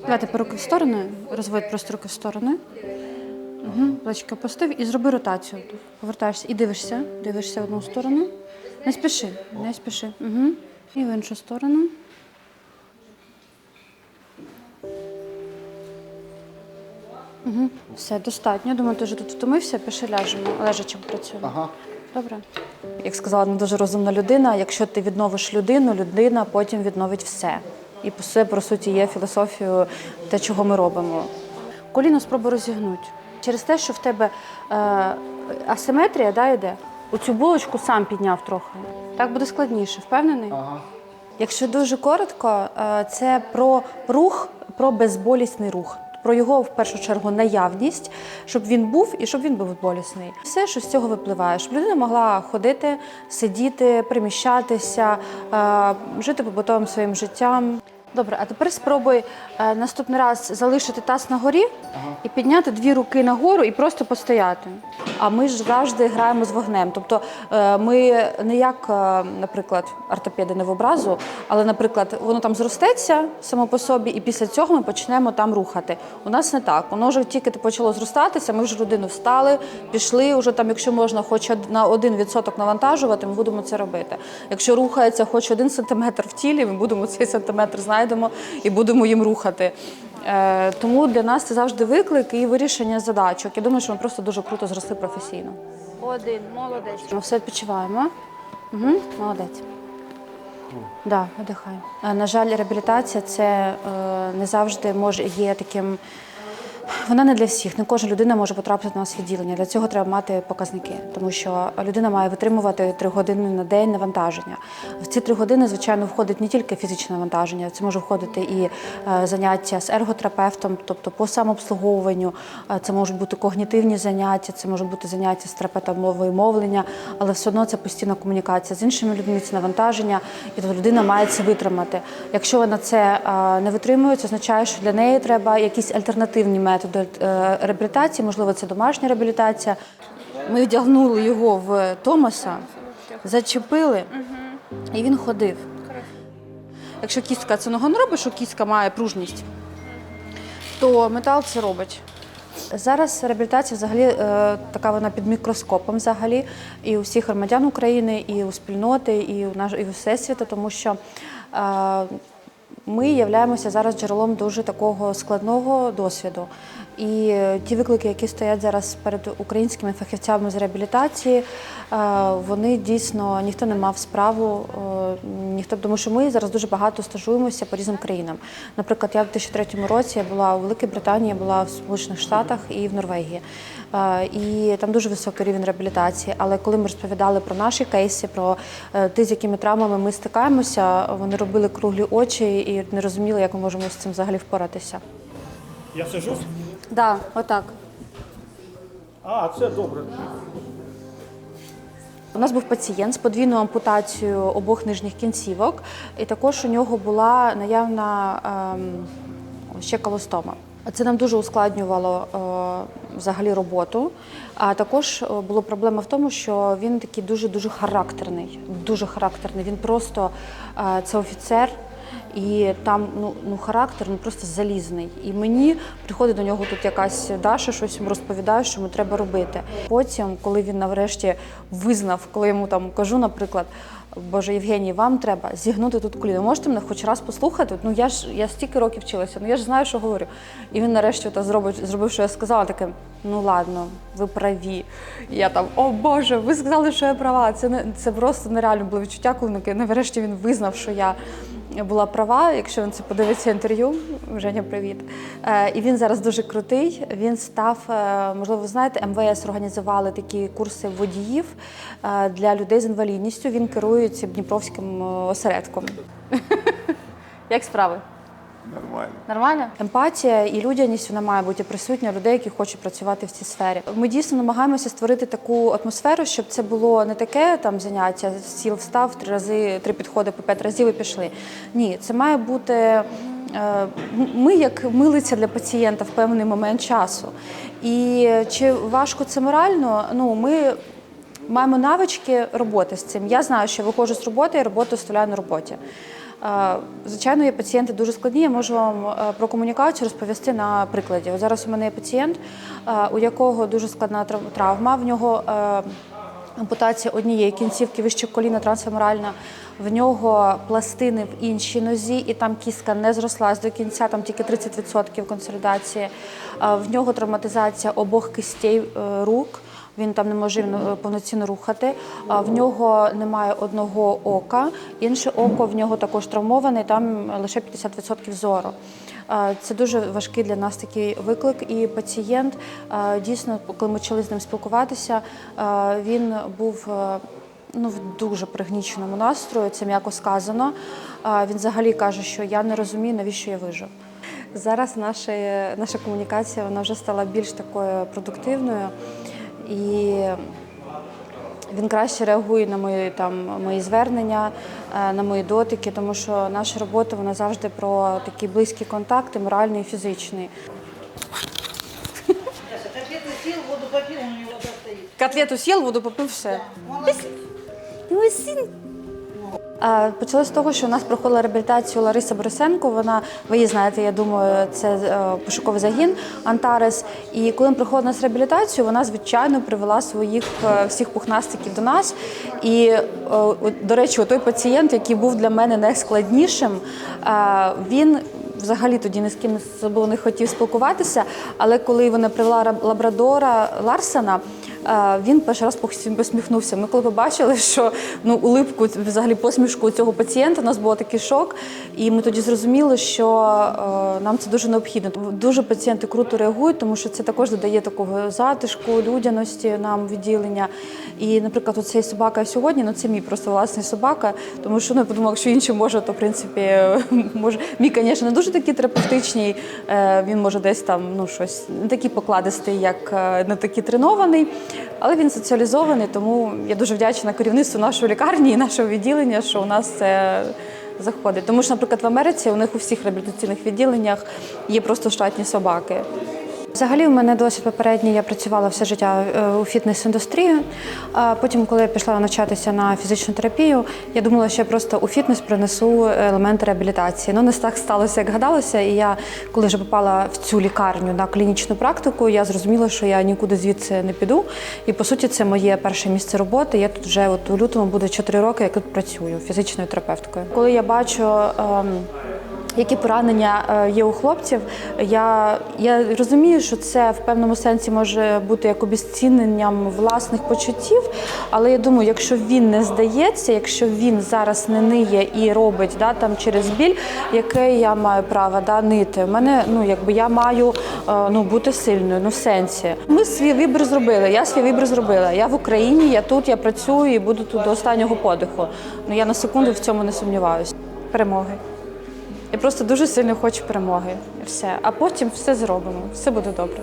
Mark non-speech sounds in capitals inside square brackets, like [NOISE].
Давайте по руки в сторони, розводь просто руки в сторони. Угу. Плечки опустив і зроби ротацію. Повертаєшся і дивишся, дивишся в одну сторону. Не спіши, не спіши. Угу. І в іншу сторону. Угу. Все, достатньо. Думаю, ти вже тут втомився, піши ляжемо, лежачи працюємо. Ага. Добре. Як сказала не дуже розумна людина, якщо ти відновиш людину, людина потім відновить все. І це, по суті, є філософією те, чого ми робимо. Коліно спробуй розігнути. Через те, що в тебе е, асиметрія да, йде, оцю булочку сам підняв трохи. Так буде складніше, впевнений? Ага. Якщо дуже коротко, е, це про рух, про безболісний рух. Про його в першу чергу наявність, щоб він був і щоб він був болісний. Все, що з цього випливає, щоб людина могла ходити, сидіти, приміщатися, е, жити побутовим своїм життям. Добре, а тепер спробуй е, наступний раз залишити таз на горі і підняти дві руки нагору і просто постояти. А ми ж завжди граємо з вогнем. Тобто е, ми не як, е, наприклад, ортопеди не в образу, але, наприклад, воно там зростеться само по собі, і після цього ми почнемо там рухати. У нас не так. Воно вже тільки почало зростатися, ми вже людину встали, пішли. Уже там, якщо можна, хоч на один відсоток навантажувати, ми будемо це робити. Якщо рухається хоч один сантиметр в тілі, ми будемо цей сантиметр знайдемо і будемо їм рухати. Е, тому для нас це завжди виклик і вирішення задачок. Я думаю, що ми просто дуже круто зросли професійно. Один, молодець. Ми все відпочиваємо. Угу, молодець. Да, видихай. Е, На жаль, реабілітація це е, не завжди може є таким. Вона не для всіх. Не кожна людина може потрапити на відділення. Для цього треба мати показники, тому що людина має витримувати три години на день навантаження. В ці три години, звичайно, входить не тільки фізичне навантаження, це може входити і е, заняття з ерготерапевтом, тобто по самообслуговуванню. Е, Це можуть бути когнітивні заняття, це можуть бути заняття з терапевтом мови і мовлення, але все одно це постійна комунікація з іншими людьми, це навантаження, і тобто людина має це витримати. Якщо вона це е, не витримує, це означає, що для неї треба якісь альтернативні методи е, реабілітації, можливо, це домашня реабілітація. Ми вдягнули його в Томаса, зачепили, і він ходив. Якщо кістка це нога не робить, що кістка має пружність, то метал це робить. Зараз реабілітація взагалі е, така вона під мікроскопом взагалі і у всіх громадян України, і у спільноти, і у наш і у всесвіту, тому що е, ми являємося зараз джерелом дуже такого складного досвіду. І е, ті виклики, які стоять зараз перед українськими фахівцями з реабілітації, е, вони дійсно ніхто не мав справу, е, ніхто тому, що ми зараз дуже багато стажуємося по різним країнам. Наприклад, я в 2003 році я була у Великій Британії, я була в Сполучених Штатах і в Норвегії. І там дуже високий рівень реабілітації. Але коли ми розповідали про наші кейси, про те, з якими травмами ми стикаємося, вони робили круглі очі і не розуміли, як ми можемо з цим взагалі впоратися. Я сижу? Так, отак. А, це добре. У нас був пацієнт з подвійною ампутацією обох нижніх кінцівок, і також у нього була наявна ем, ще колостома. Це нам дуже ускладнювало е, взагалі роботу. А також е, була проблема в тому, що він такий дуже дуже характерний. Дуже характерний. Він просто е, це офіцер. І там ну, ну характер ну просто залізний. І мені приходить до нього тут якась Даша, щось йому розповідає, що йому треба робити. Потім, коли він нарешті визнав, коли йому там кажу, наприклад, Боже Євгеній, вам треба зігнути тут коліно. Можете мене хоч раз послухати? Ну я ж я стільки років вчилася, ну я ж знаю, що говорю. І він нарешті та зробив, зробив, що я сказала, таке, ну ладно, ви праві. Я там, о Боже, ви сказали, що я права. Це не це просто нереально було відчуття, коли нарешті він визнав, що я була права. Якщо він це подивиться інтерв'ю, Женя, привіт. Е, і він зараз дуже крутий. Він став, е, можливо, ви знаєте, МВС організували такі курси водіїв е, для людей з інвалідністю. Він керує цим Дніпровським осередком. Як справи? Нормально. Нормально? Емпатія і людяність вона має бути присутня людей, які хочуть працювати в цій сфері. Ми дійсно намагаємося створити таку атмосферу, щоб це було не таке там заняття, сіл встав три рази, три підходи по п'ять разів і пішли. Ні, це має бути. е, Ми як милиця для пацієнта в певний момент часу. І чи важко це морально? Ну ми маємо навички роботи з цим. Я знаю, що виходжу з роботи і роботу оставляю на роботі. Звичайно, є пацієнти дуже складні. Я можу вам е, про комунікацію розповісти на прикладі. От зараз у мене є пацієнт, е, у якого дуже складна трав- травма. В нього е, ампутація однієї кінцівки вище коліна трансфеморальна. В нього пластини в іншій нозі, і там кістка не зрослась до кінця, там тільки 30% консолідації. В нього травматизація обох кистей рук. Він там не може е, повноцінно рухати. А В нього немає одного ока, інше око в нього також травмоване, там лише 50% зору. Це дуже важкий для нас такий виклик. І пацієнт е, дійсно, коли ми почали з ним спілкуватися, е, він був. Ну, в дуже пригніченому настрою, це м'яко сказано. Він взагалі каже, що я не розумію, навіщо я вижив. Зараз наша, наша комунікація вона вже стала більш такою продуктивною, і він краще реагує на мої там мої звернення, е, на мої дотики, тому що наша робота вона завжди про такі близькі контакти, моральний і фізичний. Котлету съел, воду попил, у него вода стоит. Котлету сіл, воду попив все. Молодец. А, Почалося з того, що у нас проходила реабілітацію Лариса Борисенко. Вона, ви її знаєте, я думаю, це е, пошуковий загін Антарес. І коли ми проходили у нас реабілітацію, вона звичайно привела своїх е, всіх пухнастиків до нас. І е, до речі, той пацієнт, який був для мене найскладнішим, він. Взагалі тоді ні з ким собою не хотів спілкуватися, але коли вона привела лабрадора Ларсена, е, він перший раз посміхнувся. Ми коли побачили, що ну улипку, взагалі посмішку цього пацієнта, у нас був такий шок. І ми тоді зрозуміли, що е, нам це дуже необхідно. Дуже пацієнти круто реагують, тому що це також додає такого затишку, людяності нам відділення. І, наприклад, оцей собака сьогодні, ну це мій просто власний собака, тому що ну, я подумала, якщо інший може, то в принципі [LAUGHS] може. Мій, звісно, не дуже такий терапевтичний. е, Він може десь там ну щось не такий покладистий, як е, не такий тренований, але він соціалізований. Тому я дуже вдячна керівництву нашої лікарні і нашого відділення, що у нас це заходить. Тому що, наприклад, в Америці у них у всіх реабілітаційних відділеннях є просто штатні собаки. Взагалі, у мене досвід попередній, я працювала все життя е, у фітнес-індустрії. А потім, коли я пішла навчатися на фізичну терапію, я думала, що я просто у фітнес принесу елементи реабілітації. Ну, не так сталося, як гадалося. І я, коли вже попала в цю лікарню на клінічну практику, я зрозуміла, що я нікуди звідси не піду. І по суті, це моє перше місце роботи. Я тут вже от у лютому буде 4 роки, як тут працюю фізичною терапевткою. Коли я бачу. ем, які поранення е, є у хлопців. Я, я розумію, що це в певному сенсі може бути як обіціненням власних почуттів, але я думаю, якщо він не здається, якщо він зараз не ниє і робить да, там через біль, яке я маю право да, нити. У мене ну якби я маю е, ну бути сильною, ну в сенсі. Ми свій вибір зробили. Я свій вибір зробила. Я в Україні, я тут, я працюю і буду тут до останнього подиху. Ну я на секунду в цьому не сумніваюся. Перемоги. Я просто дуже сильно хочу перемоги. Все. А потім все зробимо. Все буде добре.